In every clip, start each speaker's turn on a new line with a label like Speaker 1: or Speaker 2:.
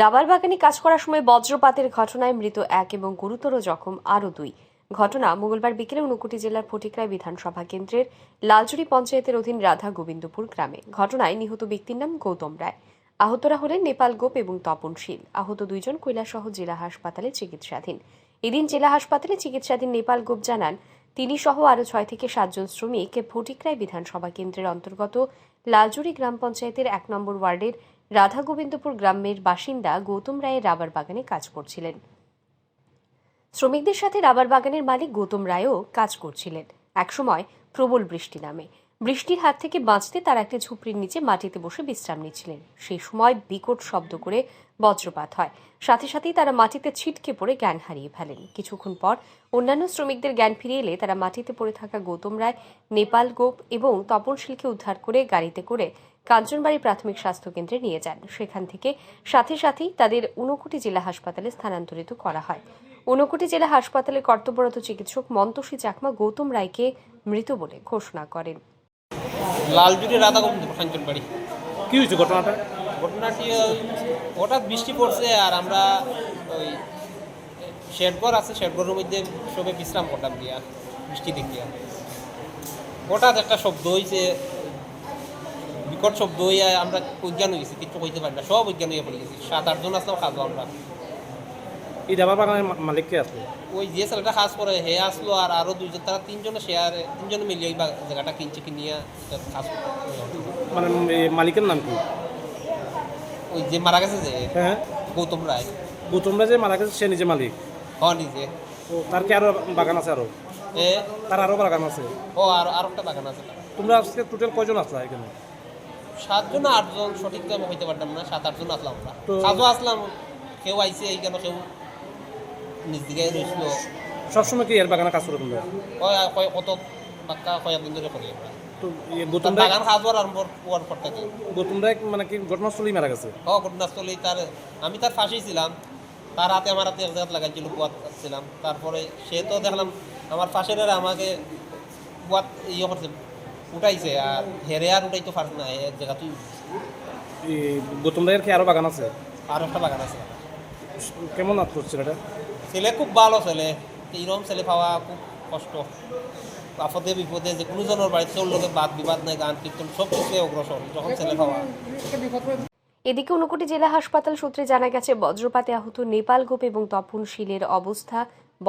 Speaker 1: Rubber বাগানে কাজ করার সময় বজ্রপাতের ঘটনায় মৃত এক এবং গুরুতর জখম আরও দুই। ঘটনা মঙ্গলবার বিকেলে ঊনকোটি জেলার ফটিকরায় বিধানসভা কেন্দ্রের লালচুরি পঞ্চায়েতের অধীন রাধা গোবিন্দপুর গ্রামে। ঘটনায় নিহত ব্যক্তির নাম গৌতম রায়। আহতরা হলেন নেপাল গোপ এবং তপন শীল। আহত দুইজন কৈলাসহ জেলা হাসপাতালে চিকিৎসাধীন। এদিন জেলা হাসপাতালে চিকিৎসাধীন নেপাল গোপ জানান তিনি সহ আরও ছয় থেকে সাতজন শ্রমিক ফটিকরায় বিধানসভা কেন্দ্রের অন্তর্গত লালজুরি গ্রাম পঞ্চায়েতের এক নম্বর ওয়ার্ডের রাধা গোবিন্দপুর গ্রামের বাসিন্দা গৌতম রায়ের রাবার বাগানে কাজ করছিলেন। শ্রমিকদের সাথে রাবার বাগানের মালিক গৌতম রায়ও কাজ করছিলেন। একসময় প্রবল বৃষ্টি নামে। বৃষ্টির হাত থেকে বাঁচতে তারা একটা ঝুপড়ির নিচে মাটিতে বসে বিশ্রাম নিচ্ছিলেন। সেই সময় বিকট শব্দ করে বজ্রপাত হয়। সাথে সাথেই তারা মাটিতে ছিটকে পড়ে জ্ঞান হারিয়ে ফেলেন। কিছুক্ষণ পর অন্যান্য শ্রমিকদের জ্ঞান ফিরিয়ে এলে তারা মাটিতে পড়ে থাকা গৌতম রায়, নেপাল গোপ এবং তপন শিলকে উদ্ধার করে গাড়িতে করে কাঞ্চনবাড়ি প্রাথমিক স্বাস্থ্য কেন্দ্রে নিয়ে যান। সেখান থেকে সাথে সাথেই তাদের ঊনকোটি জেলা হাসপাতালে স্থানান্তরিত করা হয়। ঊনকোটি জেলা হাসপাতালে কর্তব্যরত চিকিৎসক মন্তসী চাকমা গৌতম রায়কে মৃত বলে ঘোষণা করেন।
Speaker 2: লালজুড়ি রাধা গোবিন্দ কাঞ্চন
Speaker 3: কি হয়েছে ঘটনাটা?
Speaker 2: ঘটনাটি হঠাৎ বৃষ্টি পড়ছে আর আমরা ওই শেডঘর আছে শেডঘরের মধ্যে সবে বিশ্রাম করতাম দিয়া বৃষ্টি দেখিয়া হঠাৎ একটা শব্দ হয়েছে বিকট শব্দ হইয়া আমরা অজ্ঞান হয়ে গেছি কিছু কইতে পারি না সব অজ্ঞান হয়ে পড়ে গেছি। সাত আটজন আসলাম খাব আমরা।
Speaker 3: এই ডাবার বাগানের মালিক কে আসলো
Speaker 2: ওই যে ছেলেটা কাজ করে হে আসলো আর আরও দুইজন তারা তিনজনে শেয়ার তিনজনে মিলিয়ে বা- জায়গাটা কিনছে কিনিয়া এটা কাজ
Speaker 3: মানে মালিকের নাম কি?
Speaker 2: ওই যে মারা গেছে যে
Speaker 3: হ্যাঁ।
Speaker 2: গৌতম রায়।
Speaker 3: গৌতম রায় যে মারা গেছে সে নিজে মালিক?
Speaker 2: হ নিজে।
Speaker 3: ও তার কি আরও বাগান আছে আরও?
Speaker 2: এ?
Speaker 3: তার আরও বাগান আছে?
Speaker 2: ও আর আর একটা বাগান আছে।
Speaker 3: তোমরা আজকে টোটাল কয়জন আসলা এখানে?
Speaker 2: সাতজন আটজন সঠিক তো আমি হইতে পারতাম না সাত আটজন আসলাম আমরা। সাতও আসলাম কেউ আইছে এইখানে কেউ নিজ দিকে রয়েছিল
Speaker 3: সবসময় কি এর বাগানে কাজ করো তোমরা?
Speaker 2: কত পাক্কা কয়েকদিন ধরে করি আমরা। বাগান খাওয়া আরম্ভ হওয়ার পর থেকে
Speaker 3: মানে কি ঘটনাস্থলেই মারা গেছে?
Speaker 2: হ ঘটনাস্থলেই তার আমি তার ফাঁসি ছিলাম। তার হাতে আমার হাতে এক জায়গায় লাগাইছিল বুয়াত ছিলাম। তারপরে সে তো দেখলাম আমার ফাঁসের আমাকে বুয়াত ইয়ে করছে উঠাইছে আর হেরে আর উঠাইতে পারছে না এক জায়গা তুই
Speaker 3: এই গৌতম রায়ের কি আরও বাগান আছে?
Speaker 2: আর একটা বাগান আছে।
Speaker 3: কেমন আত্ম ছেলেটা?
Speaker 2: ছেলে খুব ভালো ছেলে এইরকম ছেলে পাওয়া খুব কষ্ট। আপদে বিপদে যে কোনো জনের বাড়িতে ওর লোকের বাদ বিবাদ নাই গান কীর্তন সব কিছু অগ্রসর যখন ছেলে পাওয়া।
Speaker 1: এদিকে ঊনকোটি জেলা হাসপাতাল সূত্রে জানা গেছে বজ্রপাতে আহত নেপাল গোপ এবং তপন শীলের অবস্থা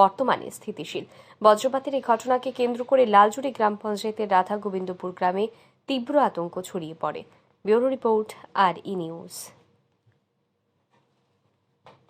Speaker 1: বর্তমানে স্থিতিশীল। বজ্রপাতের এই ঘটনাকে কেন্দ্র করে লালজুড়ি গ্রাম পঞ্চায়েতের রাধা গোবিন্দপুর গ্রামে তীব্র আতঙ্ক ছড়িয়ে পড়ে। Bureau report R E news.